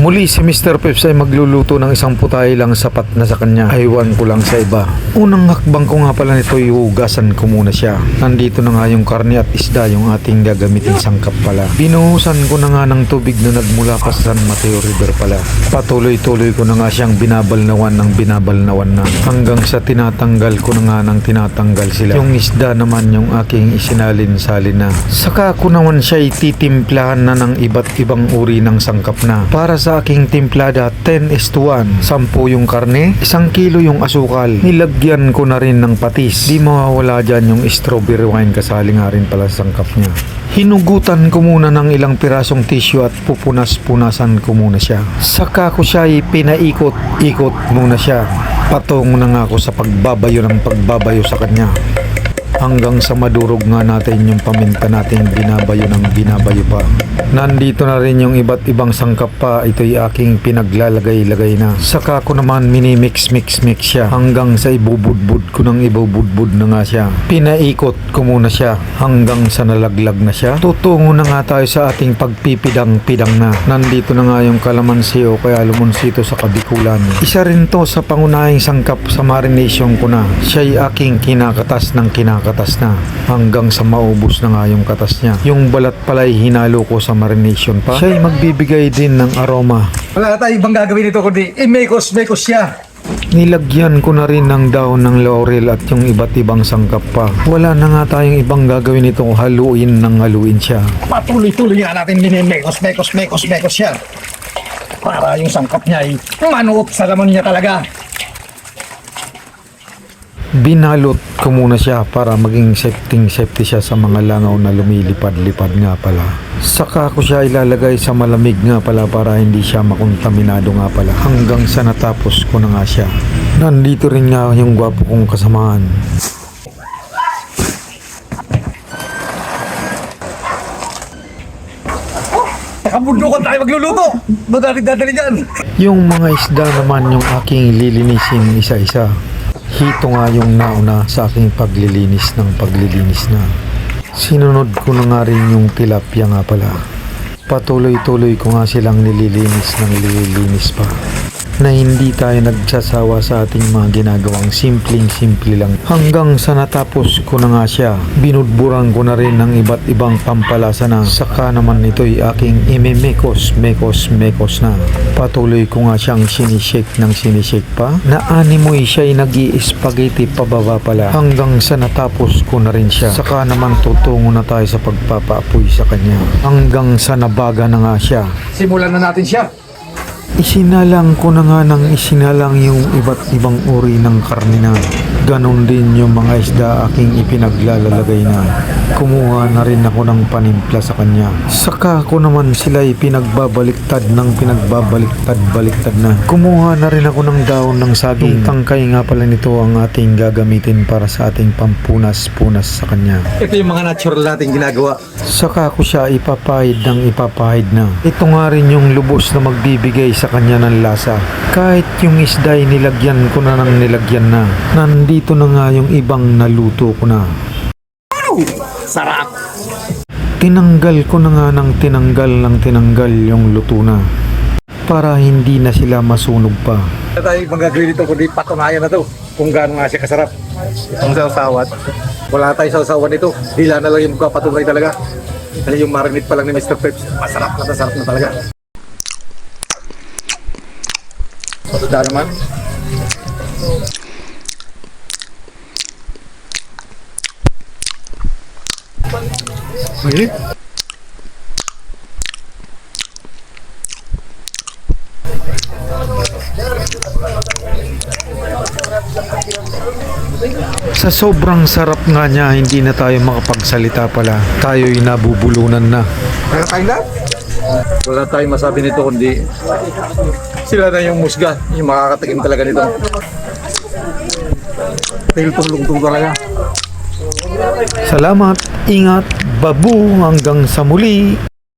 Muli si Mr. Peps ay magluluto ng isang putay lang sapat na sa kanya. Aywan ko lang sa iba. Unang hakbang ko nga pala nito ay hugasan ko muna siya. Nandito na nga yung karne at isda yung ating gagamitin sangkap pala. Binuhusan ko na nga ng tubig na nagmula pa sa San Mateo River pala. Patuloy-tuloy ko na nga siyang binabalnawan ng binabalnawan na. Hanggang sa tinatanggal ko na nga ng tinatanggal sila. Yung isda naman yung aking isinalin-salin na. Saka ko naman siya ititimplahan na ng iba't ibang uri ng sangkap na. Para sa aking timplada, 10 is to 1. 10 yung karne, 1 kilo yung asukal. Nilagyan ko na rin ng patis. Di mawawala dyan yung strawberry wine kasali nga rin pala sa sangkap niya. Hinugutan ko muna ng ilang pirasong tissue at pupunas-punasan ko muna siya. Saka ko siya pinaikot-ikot muna siya. Patungo na nga ako sa pagbabayo ng pagbabayo sa kanya hanggang sa madurog nga natin yung paminta natin binabayo ng binabayo pa. Nandito na rin yung iba't ibang sangkap pa. Ito'y aking pinaglalagay-lagay na. Saka ko naman mini-mix-mix-mix siya hanggang sa ibubudbud ko ng ibubudbud na nga siya. Pinaikot ko muna siya hanggang sa nalaglag na siya. Tutungo na nga tayo sa ating pagpipidang-pidang na. Nandito na nga yung kalamansi o kaya lumunsito sa kabikulan. Isa rin to sa pangunahing sangkap sa marination ko na. Siya'y aking kinakatas ng kinakatas na hanggang sa maubos na nga yung katas niya. Yung balat pala'y hinalo ko sa marination pa. Siya'y magbibigay din ng aroma. Wala tayong ibang gagawin nito kundi i-mekos, mekos siya. Nilagyan ko na rin ng daon ng laurel at yung iba't ibang sangkap pa. Wala na nga tayong ibang gagawin nito haluin ng haluin siya. Patuloy-tuloy nga natin minimekos, mekos, mekos, mekos siya. Para yung sangkap niya ay manuot sa laman niya talaga. Binalot ko muna siya para maging safety safety siya sa mga langaw na lumilipad-lipad nga pala. Saka ko siya ilalagay sa malamig nga pala para hindi siya makontaminado nga pala hanggang sa natapos ko na nga siya. Nandito rin nga yung gwapo kong kasamahan. Nakabundukan tayo magluluto. Madali dadali dyan. Yung mga isda naman yung aking lilinisin isa-isa. Hito nga yung nauna sa aking paglilinis ng paglilinis na. Sinunod ko na nga rin yung tilapia nga pala. Patuloy-tuloy ko nga silang nililinis ng nililinis pa na hindi tayo nagsasawa sa ating mga ginagawang simpleng-simple lang. Hanggang sa natapos ko na nga siya, binudburan ko na rin ng iba't ibang pampalasa na. Saka naman ito'y aking imemekos, mekos, mekos na. Patuloy ko nga siyang sinishake ng sinishake pa. Na animoy siya'y nag spaghetti pababa pala. Hanggang sa natapos ko na rin siya. Saka naman tutungo na tayo sa pagpapaapoy sa kanya. Hanggang sa nabaga na nga siya. Simulan na natin siya. Isinalang ko na nga ng isinalang yung iba't ibang uri ng karne na. Ganon din yung mga isda aking ipinaglalalagay na. Kumuha na rin ako ng panimpla sa kanya. Saka ko naman sila ipinagbabaliktad ng pinagbabaliktad-baliktad na. Kumuha na rin ako ng daon ng saging. Tangkay nga pala nito ang ating gagamitin para sa ating pampunas-punas sa kanya. Ito yung mga natural nating ginagawa. Saka ko siya ipapahid ng ipapahid na. Ito nga rin yung lubos na magbibigay sa kanya ng lasa. Kahit yung isda'y nilagyan ko na ng nilagyan na. Nandito na nga yung ibang naluto ko na. Sarap. Tinanggal ko na nga ng tinanggal ng tinanggal yung luto na. Para hindi na sila masunog pa. Wala tayong ibang gagawin nito kundi patunayan na to kung gaano nga siya kasarap. Ang sawsawat. Wala tayong sawsawan nito. Dila na lang yung patunay talaga. Ano yung marinate pa lang ni Mr. Peps. Masarap na masarap na talaga. Patuda naman. Ay, Sa sobrang sarap nga niya, hindi na tayo makapagsalita pala. Tayo'y nabubulunan na. Kaya tayo na? Wala tayong masabi nito kundi sila na yung musga, yung makakatikim talaga nito. Dahil tulong-tulong talaga. Salamat, ingat, babu hanggang sa muli.